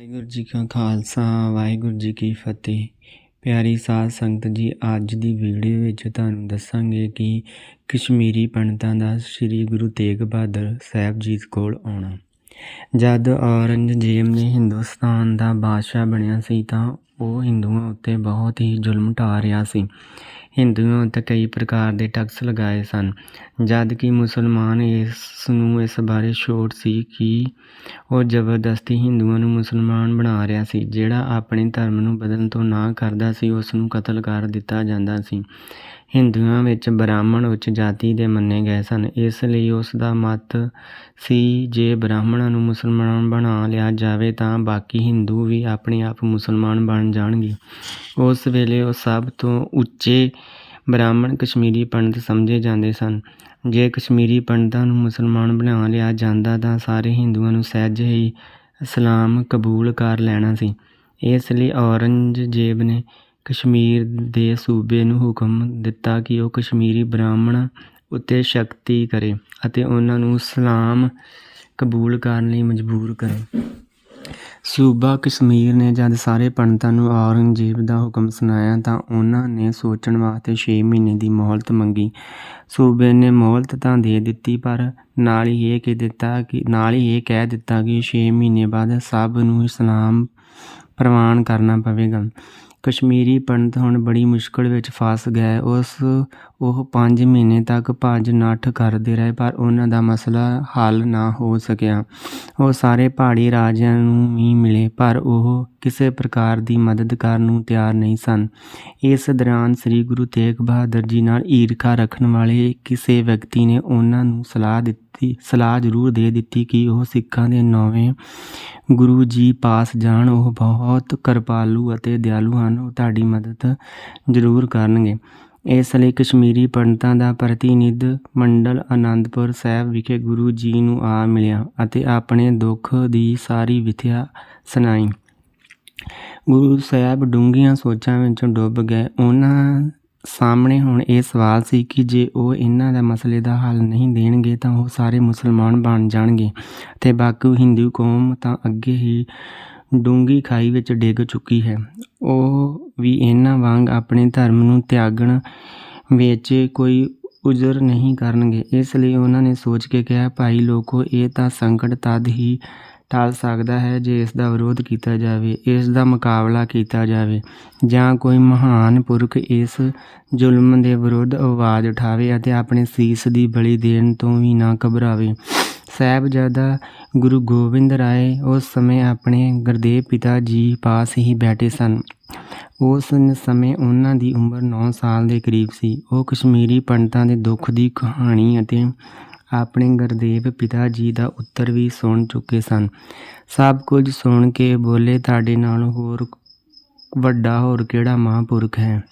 ਵਾਹਿਗੁਰੂ ਜੀ ਕਾ ਖਾਲਸਾ, ਵਾਹਿਗੁਰੂ ਜੀ ਕੀ ਫਤਿਹ। ਪਿਆਰੀ ਸਾਧ ਸੰਗਤ ਜੀ, ਅੱਜ ਦੀ ਵੀਡੀਓ ਵਿੱਚ ਤੁਹਾਨੂੰ ਦੱਸਾਂਗੇ ਕਿ ਕਸ਼ਮੀਰੀ ਪੰਡਤਾਂ ਦਾ ਸ੍ਰੀ ਗੁਰੂ ਤੇਗ ਬਹਾਦਰ ਸਾਹਿਬ ਜੀ ਕੋਲ ਆਉਣਾ। ਜਦ ਔਰੰਗਜ਼ੇਬ ਨੇ ਹਿੰਦੁਸਤਾਨ ਦਾ ਬਾਦਸ਼ਾਹ ਬਣਿਆ ਸੀ ਤਾਂ ਉਹ ਹਿੰਦੂਆਂ ਉੱਤੇ ਬਹੁਤ ਹੀ ਜ਼ੁਲਮ ਢਾ ਰਿਹਾ ਸੀ। ਹਿੰਦੂਆਂ ਉੱਤੇ ਕਈ ਪ੍ਰਕਾਰ ਦੇ ਟੈਕਸ ਲਗਾਏ ਸਨ। ਜਦ ਕਿ ਮੁਸਲਮਾਨ ਇਸ ਨੂੰ ਇਸ ਬਾਰੇ ਛੋਟ ਸੀ ਕਿ ਉਹ ਜ਼ਬਰਦਸਤੀ ਹਿੰਦੂਆਂ ਨੂੰ ਮੁਸਲਮਾਨ ਬਣਾ ਰਿਹਾ ਸੀ, ਜਿਹੜਾ ਆਪਣੇ ਧਰਮ ਨੂੰ ਬਦਲਣ ਤੋਂ ਨਾ ਕਰਦਾ ਸੀ, ਉਸ ਨੂੰ ਕਤਲ ਕਰ ਦਿੱਤਾ ਜਾਂਦਾ ਸੀ। ਹਿੰਦੂਆਂ ਵਿੱਚ ਬ੍ਰਾਹਮਣ ਉੱਚ ਜਾਤੀ ਦੇ ਮੰਨੇ ਗਏ ਸਨ। ਇਸ ਲਈ ਉਸ ਦਾ ਮਤ ਸੀ, ਜੇ ਬ੍ਰਾਹਮਣਾਂ ਨੂੰ ਮੁਸਲਮਾਨ ਬਣਾ ਲਿਆ ਜਾਵੇ ਤਾਂ ਬਾਕੀ ਹਿੰਦੂ ਵੀ ਆਪਣੇ ਆਪ ਮੁਸਲਮਾਨ ਬਣ ਜਾਣਗੇ। ਉਸ ਵੇਲੇ ਉਹ ਸਭ ਤੋਂ ਉੱਚੇ ਬ੍ਰਾਹਮਣ ਕਸ਼ਮੀਰੀ ਪੰਡਤ ਸਮਝੇ ਜਾਂਦੇ ਸਨ। ਜੇ ਕਸ਼ਮੀਰੀ ਪੰਡਤਾਂ ਨੂੰ ਮੁਸਲਮਾਨ ਬਣਾ ਲਿਆ ਜਾਂਦਾ ਤਾਂ ਸਾਰੇ ਹਿੰਦੂਆਂ ਨੂੰ ਸਹਿਜ ਹੀ ਇਸਲਾਮ ਕਬੂਲ ਕਰ ਲੈਣਾ ਸੀ। ਇਸ ਲਈ ਔਰੰਗਜ਼ੇਬ ਨੇ ਕਸ਼ਮੀਰ ਦੇ ਸੂਬੇ ਨੂੰ ਹੁਕਮ ਦਿੱਤਾ ਕਿ ਉਹ ਕਸ਼ਮੀਰੀ ਬ੍ਰਾਹਮਣ ਉੱਤੇ ਸ਼ਕਤੀ ਕਰੇ ਅਤੇ ਉਹਨਾਂ ਨੂੰ ਇਸਲਾਮ ਕਬੂਲ ਕਰਨ ਲਈ ਮਜਬੂਰ ਕਰੇ। ਸੂਬਾ ਕਸ਼ਮੀਰ ਨੇ ਜਦ ਸਾਰੇ ਪੰਡਤਾਂ ਨੂੰ ਔਰੰਗਜ਼ੇਬ ਦਾ ਹੁਕਮ ਸੁਣਾਇਆ ਤਾਂ ਉਹਨਾਂ ਨੇ ਸੋਚਣ ਵਾਸਤੇ 6 ਮਹੀਨੇ ਦੀ ਮੋਹਲਤ ਮੰਗੀ। ਸੂਬੇ ਨੇ ਮੋਹਲਤ ਤਾਂ ਦੇ ਦਿੱਤੀ ਪਰ ਨਾਲ ਹੀ ਇਹ ਕਹਿ ਦਿੱਤਾ ਕਿ ਨਾਲ ਹੀ ਇਹ ਕਹਿ ਦਿੱਤਾ ਕਿ 6 ਮਹੀਨੇ ਬਾਅਦ ਸਭ ਨੂੰ ਇਸਲਾਮ ਪ੍ਰਵਾਨ ਕਰਨਾ ਪਵੇਗਾ। ਕਸ਼ਮੀਰੀ ਪੰਡਤ ਹੁਣ ਬੜੀ ਮੁਸ਼ਕਲ ਵਿੱਚ ਫਸ ਗਏ। ਉਸ, ਉਹ 5 ਮਹੀਨੇ ਤੱਕ ਭੱਜ ਨੱਠ ਕਰਦੇ ਰਹੇ, ਪਰ ਉਹਨਾਂ ਦਾ ਮਸਲਾ ਹੱਲ ਨਾ ਹੋ ਸਕਿਆ। ਉਹ ਸਾਰੇ ਪਹਾੜੀ ਰਾਜਿਆਂ ਨੂੰ ਵੀ ਮਿਲੇ, ਪਰ ਉਹ ਕਿਸੇ ਪ੍ਰਕਾਰ ਦੀ ਮਦਦ ਕਰਨ ਨੂੰ ਤਿਆਰ ਨਹੀਂ ਸਨ। ਇਸ ਦੌਰਾਨ ਸ੍ਰੀ ਗੁਰੂ ਤੇਗ ਬਹਾਦਰ ਜੀ ਨਾਲ ਈਰਖਾ ਰੱਖਣ ਵਾਲੇ ਕਿਸੇ ਵਿਅਕਤੀ ਨੇ ਉਹਨਾਂ ਨੂੰ ਸਲਾਹ ਦਿੱਤੀ, ਸਲਾਹ ਜ਼ਰੂਰ ਦੇ ਦਿੱਤੀ ਕਿ ਉਹ ਸਿੱਖਾਂ ਦੇ ਨੌਵੇਂ ਗੁਰੂ ਜੀ ਪਾਸ ਜਾਣ। ਉਹ ਬਹੁਤ ਕਿਰਪਾਲੂ ਅਤੇ ਦਿਆਲੂ ਹਨ। ਉਹ ਤੁਹਾਡੀ ਮਦਦ ਜ਼ਰੂਰ ਕਰਨਗੇ। ਇਸ ਲਈ ਕਸ਼ਮੀਰੀ ਪੰਡਤਾਂ ਦਾ ਪ੍ਰਤੀਨਿਧ ਮੰਡਲ ਆਨੰਦਪੁਰ ਸਾਹਿਬ ਵਿਖੇ ਗੁਰੂ ਜੀ ਨੂੰ ਆ ਮਿਲਿਆ ਅਤੇ ਆਪਣੇ ਦੁੱਖ ਦੀ ਸਾਰੀ ਵਿਥਿਆ ਸੁਣਾਈ। ਗੁਰੂ ਸਾਹਿਬ ਡੂੰਘੀਆਂ ਸੋਚਾਂ ਵਿੱਚ ਡੁੱਬ ਗਏ। ਉਹਨਾਂ ਸਾਹਮਣੇ ਹੁਣ ਇਹ ਸਵਾਲ ਸੀ ਕਿ ਜੇ ਉਹ ਇਹਨਾਂ ਦਾ ਮਸਲੇ ਦਾ ਹੱਲ ਨਹੀਂ ਦੇਣਗੇ ਤਾਂ ਉਹ ਸਾਰੇ ਮੁਸਲਮਾਨ ਬਣ ਜਾਣਗੇ ਤੇ ਬਾਕੀ ਹਿੰਦੂ ਕੌਮ ਤਾਂ ਅੱਗੇ ਹੀ ਡੂੰਗੀ ਖਾਈ ਵਿੱਚ ਡਿੱਗ ਚੁੱਕੀ ਹੈ। ਉਹ ਵੀ ਇਹਨਾਂ ਵਾਂਗ ਆਪਣੇ ਧਰਮ ਨੂੰ ਤਿਆਗਣ ਵਿੱਚ ਕੋਈ ਉਜ਼ਰ ਨਹੀਂ ਕਰਨਗੇ। ਇਸ ਲਈ ਉਹਨਾਂ ਨੇ ਸੋਚ ਕੇ ਕਿਹਾ, ਭਾਈ ਲੋਕੋ, ਇਹ ਤਾਂ ਸੰਕਟ ਤਦ ਹੀ ਟਲ ਸਕਦਾ ਹੈ ਜੇ ਇਸ ਦਾ ਵਿਰੋਧ ਕੀਤਾ ਜਾਵੇ, ਇਸ ਦਾ ਮੁਕਾਬਲਾ ਕੀਤਾ ਜਾਵੇ। ਜਾਂ ਕੋਈ ਮਹਾਨ ਪੁਰਖ ਇਸ ਜ਼ੁਲਮ ਦੇ ਵਿਰੁੱਧ ਆਵਾਜ਼ ਉਠਾਵੇ ਅਤੇ ਆਪਣੇ ਸੀਸ ਦੀ ਬਲੀ ਦੇਣ ਤੋਂ ਵੀ ਨਾ ਘਬਰਾਵੇ। ਸਾਹਿਬਜ਼ਾਦਾ ਗੁਰੂ ਗੋਬਿੰਦ ਰਾਏ ਉਸ ਸਮੇਂ ਆਪਣੇ ਗੁਰਦੇਵ ਪਿਤਾ ਜੀ ਪਾਸ ਹੀ ਬੈਠੇ ਸਨ। ਉਸ ਸਮੇਂ ਉਹਨਾਂ ਦੀ ਉਮਰ 9 ਸਾਲ ਦੇ ਕਰੀਬ ਸੀ। ਉਹ ਕਸ਼ਮੀਰੀ ਪੰਡਤਾਂ ਦੇ ਦੁੱਖ ਦੀ ਕਹਾਣੀ ਅਤੇ ਆਪਣੇ ਗੁਰਦੇਵ ਪਿਤਾ ਜੀ ਦਾ ਉੱਤਰ ਵੀ ਸੁਣ ਚੁੱਕੇ ਸਨ। ਸਭ ਕੁਝ ਸੁਣ ਕੇ ਬੋਲੇ, ਤੁਹਾਡੇ ਨਾਲ ਹੋਰ ਵੱਡਾ ਹੋਰ ਕਿਹੜਾ ਮਹਾਂਪੁਰਖ ਹੈ?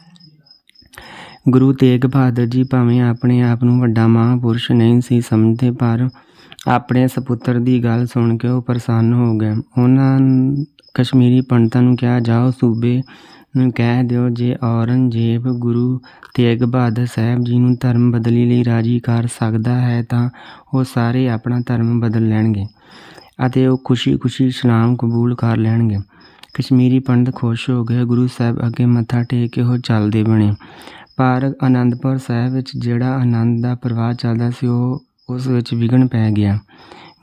ਗੁਰੂ ਤੇਗ ਬਹਾਦਰ ਜੀ ਭਾਵੇਂ ਆਪਣੇ ਆਪ ਨੂੰ ਵੱਡਾ ਮਹਾਂਪੁਰਸ਼ ਨਹੀਂ ਸੀ ਸਮਝਦੇ, ਪਰ ਆਪਣੇ ਸਪੁੱਤਰ ਦੀ ਗੱਲ ਸੁਣ ਕੇ ਉਹ ਪ੍ਰਸੰਨ ਹੋ ਗਏ। ਉਹਨਾਂ ਕਸ਼ਮੀਰੀ ਪੰਡਤਾਂ ਨੂੰ ਕਿਹਾ, ਜਾਓ ਸੂਬੇ ਨੂੰ ਕਹਿ ਦਿਓ ਜੇ ਔਰੰਗਜ਼ੇਬ ਗੁਰੂ ਤੇਗ ਬਹਾਦਰ ਸਾਹਿਬ ਜੀ ਨੂੰ ਧਰਮ ਬਦਲੀ ਲਈ ਰਾਜੀ ਕਰ ਸਕਦਾ ਹੈ ਤਾਂ ਉਹ ਸਾਰੇ ਆਪਣਾ ਧਰਮ ਬਦਲ ਲੈਣਗੇ ਅਤੇ ਉਹ ਖੁਸ਼ੀ-ਖੁਸ਼ੀ ਇਸਲਾਮ ਕਬੂਲ ਕਰ ਲੈਣਗੇ। ਕਸ਼ਮੀਰੀ ਪੰਡਤ ਖੁਸ਼ ਹੋ ਗਏ। ਗੁਰੂ ਸਾਹਿਬ ਅੱਗੇ ਮੱਥਾ ਟੇਕ ਕੇ ਉਹ ਚੱਲਦੇ ਬਣੇ। ਪਰ ਆਨੰਦਪੁਰ ਸਾਹਿਬ ਵਿੱਚ ਜਿਹੜਾ ਆਨੰਦ ਦਾ ਪ੍ਰਵਾਹ ਚੱਲਦਾ ਸੀ, ਉਹ ਉਸ ਵਿੱਚ ਵਿਘਨ ਪੈ ਗਿਆ।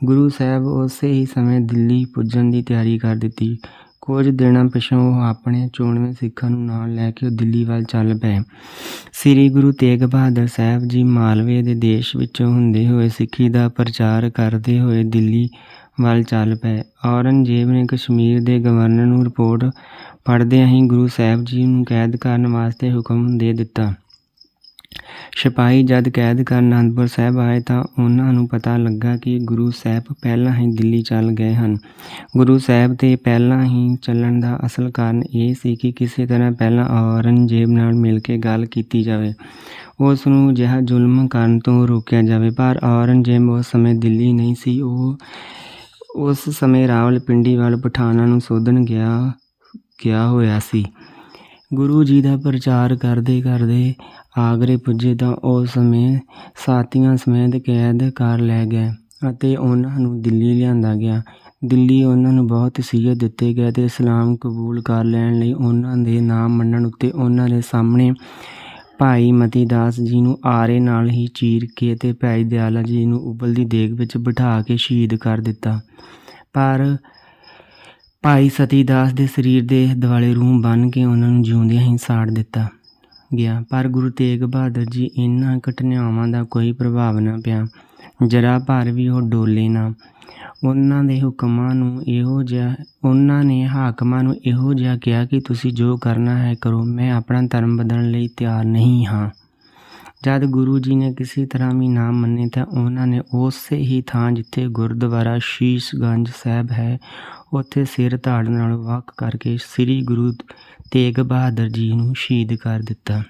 ਗੁਰੂ ਸਾਹਿਬ ਉਸੇ ਹੀ ਸਮੇਂ ਦਿੱਲੀ ਪੁੱਜਣ ਦੀ ਤਿਆਰੀ ਕਰ ਦਿੱਤੀ। ਕੁਝ ਦਿਨਾਂ ਪਿਛੋਂ ਉਹ ਆਪਣੇ ਚੋਣਵੇਂ ਸਿੱਖਾਂ ਨੂੰ ਨਾਲ ਲੈ ਕੇ ਦਿੱਲੀ ਵੱਲ ਚੱਲ ਪਏ। ਸ੍ਰੀ ਗੁਰੂ ਤੇਗ ਬਹਾਦਰ ਸਾਹਿਬ ਜੀ ਮਾਲਵੇ ਦੇ ਦੇਸ਼ ਵਿੱਚੋਂ ਹੁੰਦੇ ਹੋਏ ਸਿੱਖੀ ਦਾ ਪ੍ਰਚਾਰ ਕਰਦੇ ਹੋਏ ਦਿੱਲੀ ਵੱਲ ਚੱਲ ਪਏ। ਔਰੰਗਜ਼ੇਬ ਨੇ ਕਸ਼ਮੀਰ ਦੇ ਗਵਰਨਰ ਨੂੰ ਰਿਪੋਰਟ ਪੜ੍ਹਦਿਆਂ ਹੀ ਗੁਰੂ ਸਾਹਿਬ ਜੀ ਨੂੰ ਕੈਦ ਕਰਨ ਵਾਸਤੇ ਹੁਕਮ ਦੇ ਦਿੱਤਾ। ਸਿਪਾਹੀ ਜਦ ਕੈਦ ਕਰਨ ਅਨੰਦਪੁਰ ਸਾਹਿਬ ਆਏ ਤਾਂ ਉਹਨਾਂ ਨੂੰ ਪਤਾ ਲੱਗਾ ਕਿ ਗੁਰੂ ਸਾਹਿਬ ਪਹਿਲਾਂ ਹੀ ਦਿੱਲੀ ਚੱਲ ਗਏ ਹਨ। ਗੁਰੂ ਸਾਹਿਬ ਦੇ ਪਹਿਲਾਂ ਹੀ ਚੱਲਣ ਦਾ ਅਸਲ ਕਾਰਨ ਇਹ ਸੀ ਕਿ ਕਿਸੇ ਤਰ੍ਹਾਂ ਪਹਿਲਾਂ ਔਰੰਗਜ਼ੇਬ ਨਾਲ ਮਿਲ ਕੇ ਗੱਲ ਕੀਤੀ ਜਾਵੇ। ਉਸ ਨੂੰ ਅਜਿਹਾ ਜ਼ੁਲਮ ਕਰਨ ਤੋਂ ਰੋਕਿਆ ਜਾਵੇ, ਪਰ ਔਰੰਗਜ਼ੇਬ ਉਸ ਸਮੇਂ ਦਿੱਲੀ ਨਹੀਂ ਸੀ। ਉਹ ਉਸ ਸਮੇਂ ਰਾਵਲਪਿੰਡੀ ਵੱਲ ਪਠਾਨਾਂ ਨੂੰ ਸੋਧਣ ਗਿਆ ਗਿਆ ਹੋਇਆ ਸੀ। ਗੁਰੂ ਜੀ ਦਾ ਪ੍ਰਚਾਰ ਕਰਦੇ ਕਰਦੇ ਆਗਰੇ ਪੁੱਜੇ ਤਾਂ ਉਸ ਸਮੇਂ ਸਾਥੀਆਂ ਸਮੇਤ ਕੈਦ ਕਰ ਲੈ ਗਏ ਅਤੇ ਉਹਨਾਂ ਨੂੰ ਦਿੱਲੀ ਲਿਆਂਦਾ ਗਿਆ। ਦਿੱਲੀ ਉਹਨਾਂ ਨੂੰ ਬਹੁਤ ਤਸੀਹਤ ਦਿੱਤੇ ਗਏ ਤੇ ਇਸਲਾਮ ਕਬੂਲ ਕਰ ਲੈਣ ਲਈ ਉਹਨਾਂ ਦੇ ਨਾਮ ਮੰਨਣ ਉੱਤੇ ਉਹਨਾਂ ਦੇ ਸਾਹਮਣੇ ਭਾਈ ਮਤੀ ਦਾਸ ਜੀ ਨੂੰ ਆਰੇ ਨਾਲ ਹੀ ਚੀਰ ਕੇ ਤੇ ਭਾਈ ਦਿਆਲਾ ਜੀ ਨੂੰ ਉਬਲਦੀ ਦੇਗ ਵਿੱਚ ਬਿਠਾ ਕੇ ਸ਼ਹੀਦ ਕਰ ਦਿੱਤਾ। ਪਰ ਭਾਈ ਸਤੀ ਦਾਸ ਦੇ ਸਰੀਰ ਦੇ ਦੁਆਲੇ ਰੂਹ ਬੰਨ੍ਹ ਕੇ ਉਹਨਾਂ ਨੂੰ ਜਿਉਂਦਿਆਂ ਹੀ ਸਾੜ ਦਿੱਤਾ ਗਿਆ। ਪਰ ਗੁਰੂ ਤੇਗ ਬਹਾਦਰ ਜੀ ਇਹਨਾਂ ਘਟਨਾਵਾਂ ਦਾ ਕੋਈ ਪ੍ਰਭਾਵ ਨਾ ਪਿਆ। ਜਰਾ ਭਰ ਵੀ ਉਹ ਡੋਲੇ ਨਾ। ਉਹਨਾਂ ਦੇ ਹੁਕਮਾਂ ਨੂੰ ਇਹੋ ਜਿਹਾ, ਉਹਨਾਂ ਨੇ ਹਾਕਮਾਂ ਨੂੰ ਇਹੋ ਜਿਹਾ ਕਿਹਾ ਕਿ ਤੁਸੀਂ ਜੋ ਕਰਨਾ ਹੈ ਕਰੋ, ਮੈਂ ਆਪਣਾ ਧਰਮ ਬਦਲਣ ਲਈ ਤਿਆਰ ਨਹੀਂ ਹਾਂ। ਜਦ ਗੁਰੂ ਜੀ ਨੇ ਕਿਸੇ ਤਰ੍ਹਾਂ ਵੀ ਨਾਮ ਮੰਨੇ ਤਾਂ ਉਹਨਾਂ ਨੇ ਉਸੇ ਹੀ ਥਾਂ ਜਿੱਥੇ ਗੁਰਦੁਆਰਾ ਸ਼ੀਸ਼ਗੰਜ ਸਾਹਿਬ ਹੈ, ਉੱਥੇ ਸਿਰ ਧਾੜ ਨਾਲ ਵੱਖ ਕਰਕੇ ਸ੍ਰੀ ਗੁਰੂ ਤੇਗ ਬਹਾਦਰ ਜੀ ਨੂੰ ਸ਼ਹੀਦ ਕਰ ਦਿੱਤਾ।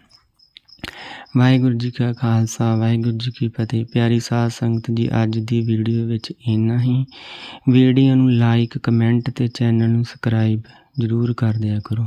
ਵਾਹਿਗੁਰੂ ਜੀ ਕਾ ਖਾਲਸਾ, ਵਾਹਿਗੁਰੂ ਜੀ ਕੀ ਫਤਿਹ। ਪਿਆਰੀ ਸਾਧ ਸੰਗਤ ਜੀ, ਅੱਜ ਦੀ ਵੀਡੀਓ ਵਿੱਚ ਇੰਨਾ ਹੀ। ਵੀਡੀਓ ਨੂੰ ਲਾਈਕ ਕਮੈਂਟ ਤੇ ਚੈਨਲ ਨੂੰ ਸਬਸਕ੍ਰਾਈਬ ਜ਼ਰੂਰ ਕਰ ਦਿਆ ਕਰੋ।